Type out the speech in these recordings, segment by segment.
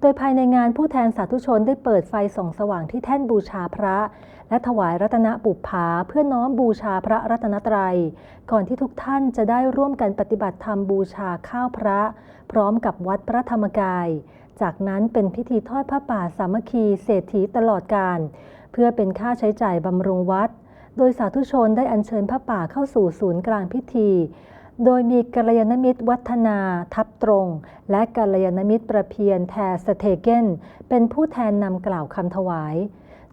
โดยภายในงานผู้แทนสาธุชนได้เปิดไฟส่องสว่างที่แท่นบูชาพระ และถวายรัตนบุปผาเพื่อน้อมบูชาพระรัตนตรัย ก่อนที่ทุกท่านจะได้ร่วมกันปฏิบัติธรรมบูชาข้าวพระ พร้อมกับวัดพระธรรมกาย จากนั้นเป็นพิธีทอดผ้าป่าสามัคคีเศรษฐีตลอดการ เพื่อเป็นค่าใช้จ่ายบำรุงวัด โดยสาธุชนได้อัญเชิญผ้าป่าเข้าสู่ศูนย์กลางพิธี โดยมีกัลยาณมิตรวัฒนาทับตรง และกัลยาณมิตรประเพียนแทสเทเกนเป็นผู้แทนนำกล่าวคำถวาย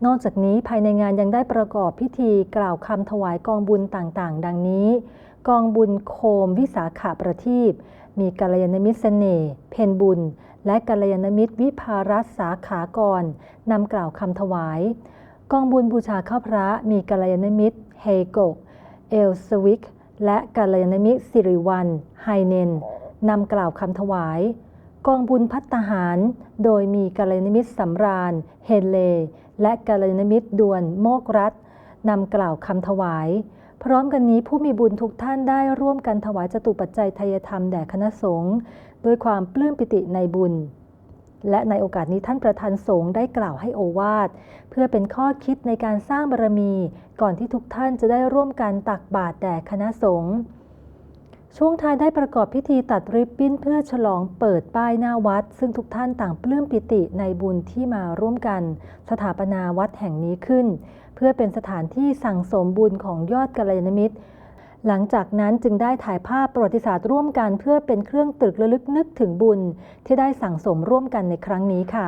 นอกจากนี้ภายในงานยังได้ประกอบพิธีกล่าวคำถวายกองบุญต่างๆ ดังนี้ กองบุญโคมวิสาขาประทีปมีกัลยาณมิตรเสน่ห์เพนบุญ และกัลยาณมิตรวิภารัสสาขากรนำกล่าวคำถวาย กองบุญบูชาข้าพระมีกัลยาณมิตรเฮโกเอลสวิก และกัลยาณมิตรสิริวัลไฮเนนนำกล่าวคำถวาย กองบุญพัตหาร โดยมีกัลยาณมิตรสำราญ เฮเล และกัลยาณมิตรดวนโมกรัตนำกล่าวคำถวาย พร้อมกันนี้ผู้มีบุญทุกท่านได้ร่วมกันถวายจตุปัจจัยทายธรรมแด่คณะสงฆ์ด้วยความปลื้มปิติในบุญ และในโอกาสนี้ท่านประธานสงฆ์ได้กล่าวให้โอวาทเพื่อเป็นข้อคิดในการสร้างบารมี ก่อนที่ทุกท่านจะได้ร่วมกันตักบาตรแด่คณะสงฆ์ช่วงท้ายได้ประกอบพิธีตัดริบบิ้นเพื่อฉลองเปิดป้ายหน้าวัด ซึ่งทุกท่านต่างปลื้มปิติในบุญที่มาร่วมกัน สถาปนาวัดแห่งนี้ขึ้น เพื่อเป็นสถานที่สั่งสมบุญของยอดกัลยาณมิตร หลังจากนั้นจึงได้ถ่ายภาพประวัติศาสตร์ร่วมกันเพื่อเป็นเครื่องตรึกระลึกนึกถึงบุญที่ได้สั่งสมร่วมกันในครั้งนี้ค่ะ